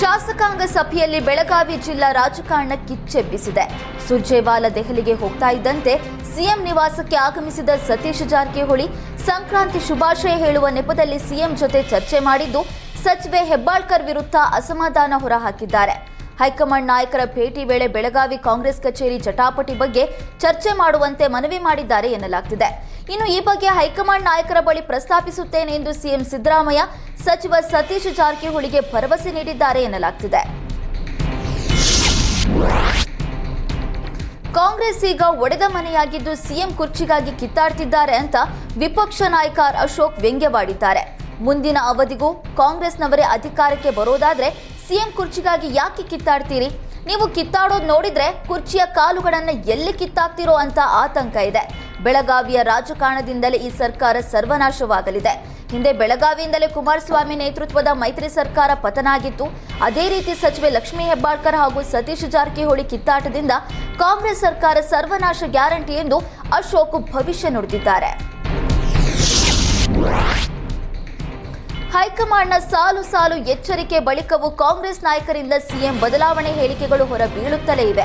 ಶಾಸಕಾಂಗ ಸಭೆಯಲ್ಲಿ ಬೆಳಗಾವಿ ಜಿಲ್ಲಾ ರಾಜಕಾರಣ ಕಿಚ್ಚೆಬ್ಬಿಸಿದೆ. ಸುರ್ಜೇವಾಲ ದೆಹಲಿಗೆ ಹೋಗ್ತಾ ಇದ್ದಂತೆ ಸಿಎಂ ನಿವಾಸಕ್ಕೆ ಆಗಮಿಸಿದ ಸತೀಶ್ ಜಾರಕಿಹೊಳಿ ಸಂಕ್ರಾಂತಿ ಶುಭಾಶಯ ಹೇಳುವ ನೆಪದಲ್ಲಿ ಸಿಎಂ ಜೊತೆ ಚರ್ಚೆ ಮಾಡಿದ್ದು, ಸಚಿವೆ ಹೆಬ್ಬಾಳ್ಕರ್ ವಿರುದ್ಧ ಅಸಮಾಧಾನ ಹೊರಹಾಕಿದ್ದಾರೆ. ಹೈಕಮಾಂಡ್ ನಾಯಕರ ಭೇಟಿ ವೇಳೆ ಬೆಳಗಾವಿ ಕಾಂಗ್ರೆಸ್ ಕಚೇರಿ ಜಟಾಪಟಿ ಬಗ್ಗೆ ಚರ್ಚೆ ಮಾಡುವಂತೆ ಮನವಿ ಮಾಡಿದ್ದಾರೆ ಎನ್ನಲಾಗ್ತಿದೆ. ಇನ್ನು ಈ ಬಗ್ಗೆ ಹೈಕಮಾಂಡ್ ನಾಯಕರ ಬಳಿ ಪ್ರಸ್ತಾಪಿಸುತ್ತೇನೆ ಎಂದು ಸಿಎಂ ಸಿದ್ದರಾಮಯ್ಯ ಸಚಿವ ಸತೀಶ್ ಜಾರಕಿಹೊಳಿಗೆ ಭರವಸೆ ನೀಡಿದ್ದಾರೆ ಎನ್ನಲಾಗ್ತಿದೆ. ಕಾಂಗ್ರೆಸ್ ಈಗ ಒಡೆದ ಮನೆಯಾಗಿದ್ದು ಸಿಎಂ ಕುರ್ಚಿಗಾಗಿ ಕಿತ್ತಾಡ್ತಿದ್ದಾರೆ ಅಂತ ವಿಪಕ್ಷ ನಾಯಕ ಅಶೋಕ್ ವ್ಯಂಗ್ಯವಾಡಿದ್ದಾರೆ. ಮುಂದಿನ ಅವಧಿಗೂ ಕಾಂಗ್ರೆಸ್ನವರೇ ಅಧಿಕಾರಕ್ಕೆ ಬರೋದಾದ್ರೆ ಸಿಎಂ ಕುರ್ಚಿಗಾಗಿ ಯಾಕೆ ಕಿತ್ತಾಡ್ತೀರಿ? ನೀವು ಕಿತ್ತಾಡೋದು ನೋಡಿದ್ರೆ ಕುರ್ಚಿಯ ಕಾಲುಗಳನ್ನ ಎಲ್ಲಿ ಕಿತ್ತಾಕ್ತಿರೋ ಅಂತ ಆತಂಕ ಇದೆ. ಬೆಳಗಾವಿಯ ರಾಜಕಾರಣದಿಂದಲೇ ಈ ಸರ್ಕಾರ ಸರ್ವನಾಶವಾಗಲಿದೆ. ಹಿಂದೆ ಬೆಳಗಾವಿಯಿಂದಲೇ ಕುಮಾರಸ್ವಾಮಿ ನೇತೃತ್ವದ ಮೈತ್ರಿ ಸರ್ಕಾರ ಪತನ ಆಗಿತ್ತು ಅದೇ ರೀತಿ ಸಚಿವೆ ಲಕ್ಷ್ಮೀ ಹೆಬ್ಬಾಳ್ಕರ್ ಹಾಗೂ ಸತೀಶ್ ಜಾರಕಿಹೊಳಿ ಕಿತ್ತಾಟದಿಂದ ಕಾಂಗ್ರೆಸ್ ಸರ್ಕಾರ ಸರ್ವನಾಶ ಗ್ಯಾರಂಟಿ ಎಂದು ಅಶೋಕ್ ಭವಿಷ್ಯ ನುಡಿದಿದ್ದಾರೆ. ಹೈಕಮಾಂಡ್ನ ಸಾಲು ಸಾಲು ಎಚ್ಚರಿಕೆ ಬಳಿಕವೂ ಕಾಂಗ್ರೆಸ್ ನಾಯಕರಿಂದ ಸಿಎಂ ಬದಲಾವಣೆ ಹೇಳಿಕೆಗಳು ಹೊರಬೀಳುತ್ತಲೇ ಇವೆ.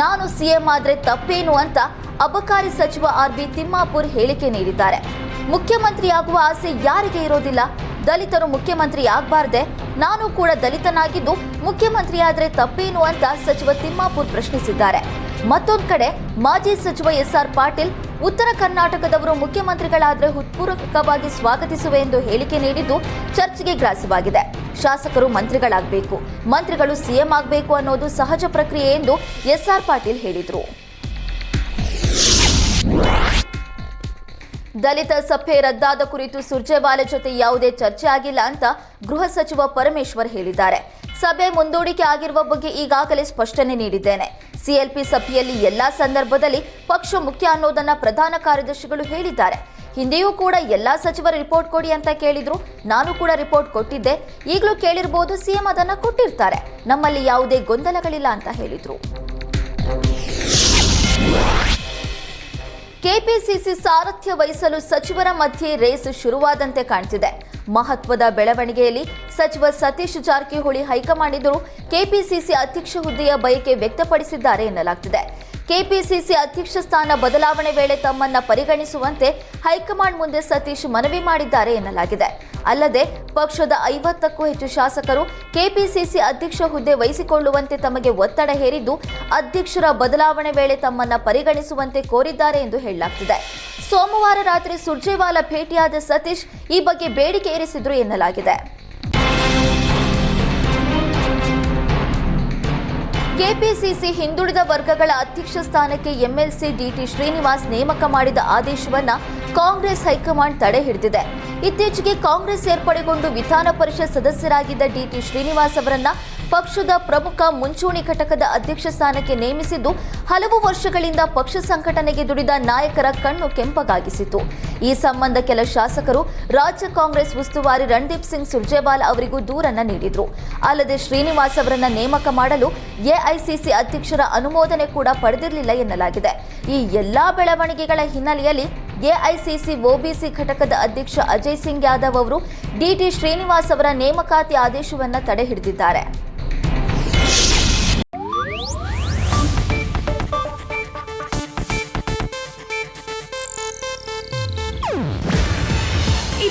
ನಾನು ಸಿಎಂ ಆದ್ರೆ ತಪ್ಪೇನು ಅಂತ ಅಬಕಾರಿ ಸಚಿವ ಆರ್ ಬಿ ತಿಮ್ಮಾಪುರ್ ಹೇಳಿಕೆ ನೀಡಿದ್ದಾರೆ. ಮುಖ್ಯಮಂತ್ರಿಯಾಗುವ ಆಸೆ ಯಾರಿಗೆ ಇರೋದಿಲ್ಲ? ದಲಿತರು ಮುಖ್ಯಮಂತ್ರಿ ಆಗಬಾರ್ದೆ, ನಾನು ಕೂಡ ದಲಿತನಾಗಿದ್ದು ಮುಖ್ಯಮಂತ್ರಿಯಾದ್ರೆ ತಪ್ಪೇನು ಅಂತ ಸಚಿವ ತಿಮ್ಮಾಪುರ್ ಪ್ರಶ್ನಿಸಿದ್ದಾರೆ. ಮತ್ತೊಂದು ಕಡೆ ಮಾಜಿ ಸಚಿವ ಎಸ್ಆರ್ ಪಾಟೀಲ್ ಉತ್ತರ ಕರ್ನಾಟಕದವರು ಮುಖ್ಯಮಂತ್ರಿಗಳಾದರೆ ಹೃತ್ಪೂರ್ವಕವಾಗಿ ಸ್ವಾಗತಿಸುವೆ ಎಂದು ಹೇಳಿಕೆ ನೀಡಿದ್ದು ಚರ್ಚೆಗೆ ಗ್ರಾಸವಾಗಿದೆ. ಶಾಸಕರು ಮಂತ್ರಿಗಳಾಗಬೇಕು. ಮಂತ್ರಿಗಳು ಸಿಎಂ ಆಗಬೇಕು ಅನ್ನೋದು ಸಹಜ ಪ್ರಕ್ರಿಯೆ ಎಂದು ಎಸ್ಆರ್ ಪಾಟೀಲ್ ಹೇಳಿದರು. ದಲಿತ ಸಭೆ ರದ್ದಾದ ಕುರಿತು ಸುರ್ಜೇವಾಲೆ ಜೊತೆ ಯಾವುದೇ ಚರ್ಚೆ ಆಗಿಲ್ಲ ಅಂತ ಗೃಹ ಸಚಿವ ಪರಮೇಶ್ವರ್ ಹೇಳಿದ್ದಾರೆ. ಸಭೆ ಮುಂದೂಡಿಕೆ ಆಗಿರುವ ಬಗ್ಗೆ ಈಗಾಗಲೇ ಸ್ಪಷ್ಟನೆ ನೀಡಿದ್ದೇನೆ. ಸಿಎಲ್ಪಿ ಸಭೆಯಲ್ಲಿ ಎಲ್ಲಾ ಸಂದರ್ಭದಲ್ಲಿ ಪಕ್ಷ ಮುಖ್ಯ ಅನ್ನೋದನ್ನ ಪ್ರಧಾನ ಕಾರ್ಯದರ್ಶಿಗಳು ಹೇಳಿದ್ದಾರೆ. ಹಿಂದೆಯೂ ಕೂಡ ಎಲ್ಲಾ ಸಚಿವರ ರಿಪೋರ್ಟ್ ಕೊಡಿ ಅಂತ ಕೇಳಿದ್ರು. ನಾನು ಕೂಡ ರಿಪೋರ್ಟ್ ಕೊಟ್ಟಿದ್ದೆ. ಈಗಲೂ ಕೇಳಿರ್ಬೋದು ಸಿಎಂ ಅದನ್ನ ಕೊಟ್ಟಿರ್ತಾರೆ. ನಮ್ಮಲ್ಲಿ ಯಾವುದೇ ಗೊಂದಲಗಳಿಲ್ಲ ಅಂತ ಹೇಳಿದ್ರು. ಕೆಪಿಸಿಸಿ ಸಾರಥ್ಯ ವಹಿಸಲು ಸಚಿವರ ಮಧ್ಯೆ ರೇಸ್ ಶುರುವಾದಂತೆ ಕಾಣ್ತಿದೆ. ಮಹತ್ವದ ಬೆಳವಣಿಗೆಯಲ್ಲಿ ಸಚಿವ ಸತೀಶ್ ಜಾರಕಿಹೊಳಿ ಹೈಕಮಾಂಡ್ ಎದುರು ಕೆಪಿಸಿಸಿ ಅಧ್ಯಕ್ಷ ಹುದ್ದೆಯ ಬಯಕೆ ವ್ಯಕ್ತಪಡಿಸಿದ್ದಾರೆ ಎನ್ನಲಾಗ್ತಿದೆ. ಕೆಪಿಸಿಸಿ ಅಧ್ಯಕ್ಷ ಸ್ಥಾನ ಬದಲಾವಣೆ ವೇಳೆ ತಮ್ಮನ್ನ ಪರಿಗಣಿಸುವಂತೆ ಹೈಕಮಾಂಡ್ ಮುಂದೆ ಸತೀಶ್ ಮನವಿ ಮಾಡಿದ್ದಾರೆ ಎನ್ನಲಾಗಿದೆ. ಅಲ್ಲದೆ ಪಕ್ಷದ ಐವತ್ತಕ್ಕೂ ಹೆಚ್ಚು ಶಾಸಕರು ಕೆಪಿಸಿಸಿ ಅಧ್ಯಕ್ಷ ಹುದ್ದೆ ವಹಿಸಿಕೊಳ್ಳುವಂತೆ ತಮಗೆ ಒತ್ತಡ ಹೇರಿದ್ದು ಅಧ್ಯಕ್ಷರ ಬದಲಾವಣೆ ವೇಳೆ ತಮ್ಮನ್ನ ಪರಿಗಣಿಸುವಂತೆ ಕೋರಿದ್ದಾರೆ ಎಂದು ಹೇಳಲಾಗ್ತಿದೆ. ಸೋಮವಾರ ರಾತ್ರಿ ಸುರ್ಜೇವಾಲಾ ಭೇಟಿಯಾದ ಸತೀಶ್ ಈ ಬಗ್ಗೆ ಬೇಡಿಕೆ ಏರಿಸಿದ್ರು ಎನ್ನಲಾಗಿದೆ. ಕೆಪಿಸಿಸಿ ಹಿಂದುಳಿದ ವರ್ಗಗಳ ಅಧ್ಯಕ್ಷ ಸ್ಥಾನಕ್ಕೆ ಎಂಎಲ್ಸಿ ಡಿಟಿ ಶ್ರೀನಿವಾಸ್ ನೇಮಕ ಮಾಡಿದ ಆದೇಶವನ್ನ ಕಾಂಗ್ರೆಸ್ ಹೈಕಮಾಂಡ್ ತಡೆ ಹಿಡಿದಿದೆ. ಇತ್ತೀಚೆಗೆ ಕಾಂಗ್ರೆಸ್ ಸೇರ್ಪಡೆಗೊಂಡು ವಿಧಾನ ಪರಿಷತ್ ಸದಸ್ಯರಾಗಿದ್ದ ಡಿಟಿ ಶ್ರೀನಿವಾಸ್ ಅವರನ್ನ ಪಕ್ಷದ ಪ್ರಮುಖ ಮುಂಚೂಣಿ ಘಟಕದ ಅಧ್ಯಕ್ಷ ಸ್ಥಾನಕ್ಕೆ ನೇಮಿಸಿದ್ದು ಹಲವು ವರ್ಷಗಳಿಂದ ಪಕ್ಷ ಸಂಘಟನೆಗೆ ದುಡಿದ ನಾಯಕರ ಕಣ್ಣು ಕೆಂಪಗಾಗಿಸಿತು ಈ ಸಂಬಂಧ ಕೆಲ ಶಾಸಕರು ರಾಜ್ಯ ಕಾಂಗ್ರೆಸ್ ಉಸ್ತುವಾರಿ ರಣದೀಪ್ ಸಿಂಗ್ ಸುರ್ಜೇವಾಲಾ ಅವರಿಗೂ ದೂರನ್ನ ನೀಡಿದ್ರು. ಅಲ್ಲದೆ ಶ್ರೀನಿವಾಸ್ ಅವರನ್ನ ನೇಮಕ ಮಾಡಲು ಎಐಸಿಸಿ ಅಧ್ಯಕ್ಷರ ಅನುಮೋದನೆ ಕೂಡ ಪಡೆದಿರಲಿಲ್ಲ ಎನ್ನಲಾಗಿದೆ. ಈ ಎಲ್ಲಾ ಬೆಳವಣಿಗೆಗಳ ಹಿನ್ನೆಲೆಯಲ್ಲಿ ಎಐಸಿಸಿ ಒಬಿಸಿ ಘಟಕದ ಅಧ್ಯಕ್ಷ ಅಜಯ್ ಸಿಂಗ್ ಯಾದವ್ ಅವರು ಡಿಟಿ ಶ್ರೀನಿವಾಸ್ ಅವರ ನೇಮಕಾತಿ ಆದೇಶವನ್ನು ತಡೆ ಹಿಡಿದಿದ್ದಾರೆ.